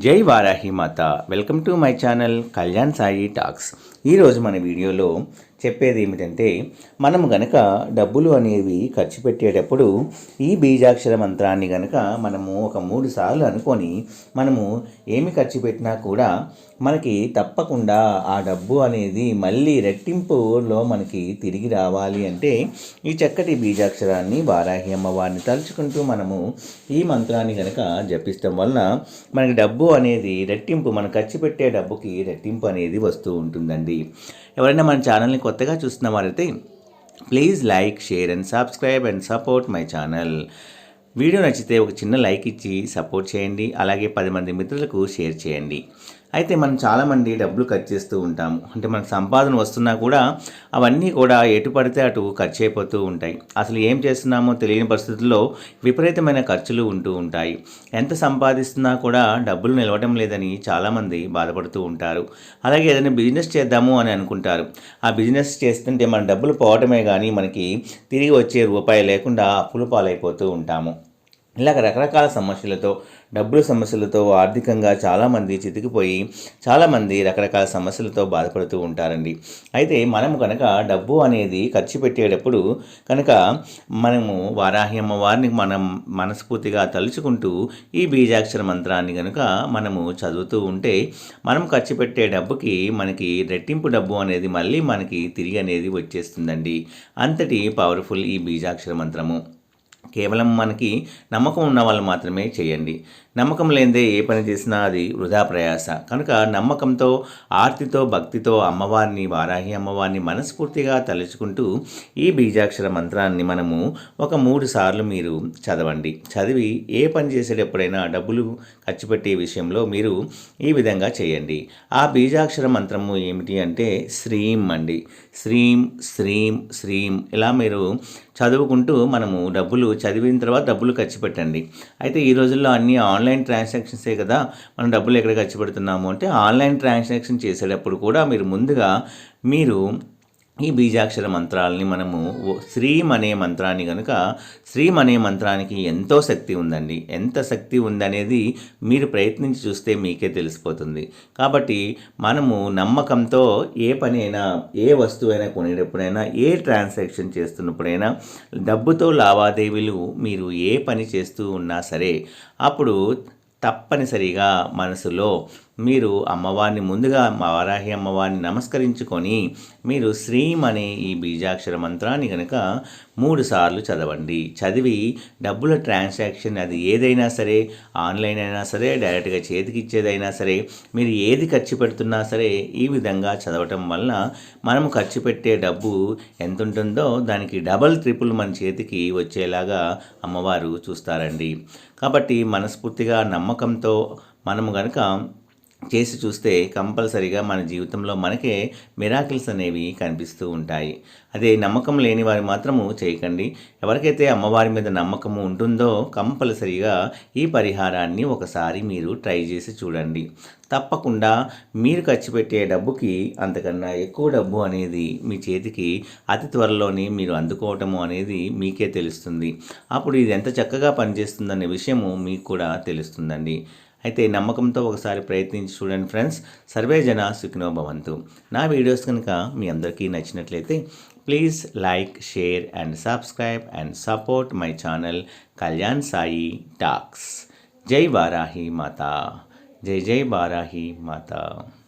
జై Varahi Mata. Welcome to my channel Kalyan Sai talks. ఈరోజు మన వీడియోలో చెప్పేది ఏమిటంటే మనం గనక డబ్బులు అనేవి ఖర్చు పెట్టేటప్పుడు ఈ బీజాక్షర మంత్రాన్ని గనక మనము ఒక మూడు సార్లు అనుకొని మనము ఏమి ఖర్చు పెట్టినా కూడా మనకి తప్పకుండా ఆ డబ్బు అనేది మళ్ళీ రెట్టింపులో మనకి తిరిగి రావాలి అంటే ఈ చక్కటి బీజాక్షరాన్ని వారాహి అమ్మవారిని తలుచుకుంటూ మనము ఈ మంత్రాన్ని గనక జపిస్తాం వలన మనకి డబ్బు అనేది రెట్టింపు మనం ఖర్చు పెట్టే డబ్బుకి రెట్టింపు అనేది వస్తూ ఉంటుందండి. ఎవరైనా మన ఛానల్ని కొత్తగా చూస్తున్న వారైతే please like share and subscribe and support my channel. Video నచ్చితే ఒక చిన్న లైక్ ఇచ్చి సపోర్ట్ చేయండి. అలాగే పది మంది మిత్రులకు షేర్ చేయండి. అయితే మనం చాలామంది డబ్బులు ఖర్చు చేస్తూ ఉంటాము. అంటే మనకు సంపాదన వస్తున్నా కూడా అవన్నీ కూడా ఎటు పడితే అటు ఖర్చు అయిపోతూ ఉంటాయి. అసలు ఏం చేస్తున్నామో తెలియని పరిస్థితుల్లో విపరీతమైన ఖర్చులు ఉంటూ ఉంటాయి. ఎంత సంపాదిస్తున్నా కూడా డబ్బులు నిలవడం లేదని చాలామంది బాధపడుతూ ఉంటారు. అలాగే ఏదైనా బిజినెస్ చేద్దాము అని అనుకుంటారు. ఆ బిజినెస్ చేస్తుంటే మన డబ్బులు పోవటమే కానీ మనకి తిరిగి వచ్చే రూపాయి లేకుండా అప్పులు పాలైపోతూ ఉంటాము. ఇలాగ రకరకాల సమస్యలతో డబ్బుల సమస్యలతో ఆర్థికంగా చాలామంది చితికిపోయి చాలామంది రకరకాల సమస్యలతో బాధపడుతూ ఉంటారండి. అయితే మనము కనుక డబ్బు అనేది ఖర్చు పెట్టేటప్పుడు కనుక మనము వారాహి అమ్మవారిని మనం మనస్ఫూర్తిగా తలుచుకుంటూ ఈ బీజాక్షర మంత్రాన్ని కనుక మనము చదువుతూ ఉంటే మనం ఖర్చు పెట్టే డబ్బుకి మనకి రెట్టింపు డబ్బు అనేది మళ్ళీ మనకి తిరిగి అనేది వచ్చేస్తుందండి. అంతటి పవర్ఫుల్ ఈ బీజాక్షర మంత్రము. కేవలం మనకి నమ్మకం ఉన్న వాళ్ళు మాత్రమే చేయండి. నమ్మకం లేనిదే ఏ పని చేసినా అది వృధా ప్రయాస. కనుక నమ్మకంతో ఆర్తితో భక్తితో అమ్మవారిని వారాహి అమ్మవారిని మనస్ఫూర్తిగా తలుచుకుంటూ ఈ బీజాక్షర మంత్రాన్ని మనము ఒక మూడు సార్లు మీరు చదవండి. చదివి ఏ పని చేసేటప్పుడైనా డబ్బులు ఖర్చు పెట్టే విషయంలో మీరు ఈ విధంగా చేయండి. ఆ బీజాక్షర మంత్రము ఏమిటి అంటే శ్రీం అండి. శ్రీం శ్రీం శ్రీం. ఇలా మీరు చదువుకుంటూ మనము డబ్బులు చదివిన తర్వాత డబ్బులు ఖర్చు పెట్టండి. అయితే ఈ రోజుల్లో అన్నీ ఆన్లైన్ ట్రాన్సాక్షన్సే కదా. మనం డబ్బులు ఎక్కడ ఖర్చు పెడుతున్నాము అంటే ఆన్లైన్ ట్రాన్సాక్షన్ చేసేటప్పుడు కూడా మీరు ముందుగా మీరు ఈ బీజాక్షర మంత్రాలని మనము శ్రీం అనే మంత్రాన్ని కనుక శ్రీం అనే మంత్రానికి ఎంతో శక్తి ఉందండి. ఎంత శక్తి ఉందనేది మీరు ప్రయత్నించి చూస్తే మీకే తెలిసిపోతుంది. కాబట్టి మనము నమ్మకంతో ఏ పనైనా ఏ వస్తువైనా కొనేటప్పుడైనా ఏ ట్రాన్సాక్షన్ చేస్తున్నప్పుడైనా డబ్బుతో లావాదేవీలు మీరు ఏ పని చేస్తూ ఉన్నా సరే అప్పుడు తప్పనిసరిగా మనసులో మీరు అమ్మవారిని ముందుగా వారాహి అమ్మవారిని నమస్కరించుకొని మీరు శ్రీం అనే ఈ బీజాక్షర మంత్రాన్ని కనుక మూడు సార్లు చదవండి. చదివి డబ్బుల ట్రాన్సాక్షన్ అది ఏదైనా సరే ఆన్లైన్ అయినా సరే డైరెక్ట్గా చేతికి ఇచ్చేదైనా సరే మీరు ఏది ఖర్చు పెడుతున్నా సరే ఈ విధంగా చదవటం వలన మనం ఖర్చు పెట్టే డబ్బు ఎంత ఉంటుందో దానికి డబల్ ట్రిపుల్ మన చేతికి వచ్చేలాగా అమ్మవారు చూస్తారండి. కాబట్టి మనస్ఫూర్తిగా నమ్మకంతో మనము కనుక చేసి చూస్తే కంపల్సరీగా మన జీవితంలో మనకే మిరాకిల్స్ అనేవి కనిపిస్తూ ఉంటాయి. అదే నమ్మకం లేని వారు మాత్రము చేయకండి. ఎవరికైతే అమ్మవారి మీద నమ్మకము ఉంటుందో కంపల్సరీగా ఈ పరిహారాన్ని ఒకసారి మీరు ట్రై చేసి చూడండి. తప్పకుండా మీరు ఖర్చు పెట్టే డబ్బుకి అంతకన్నా ఎక్కువ డబ్బు అనేది మీ చేతికి అతి త్వరలోనే మీరు అందుకోవటము అనేది మీకే తెలుస్తుంది. అప్పుడు ఇది ఎంత చక్కగా పనిచేస్తుందనే విషయము మీకు కూడా తెలుస్తుందండి. అయితే నమ్మకంతో ఒకసారి ప్రయత్నించి చూడండి ఫ్రెండ్స్. సర్వే జన సుఖినో భవంతు నా వీడియోస్ కనుక మీ అందరికీ నచ్చినట్లయితే please like share and subscribe and support my channel Kalyan Sai talks. జై వారాహి మాత. జై జై వారాహి మాత.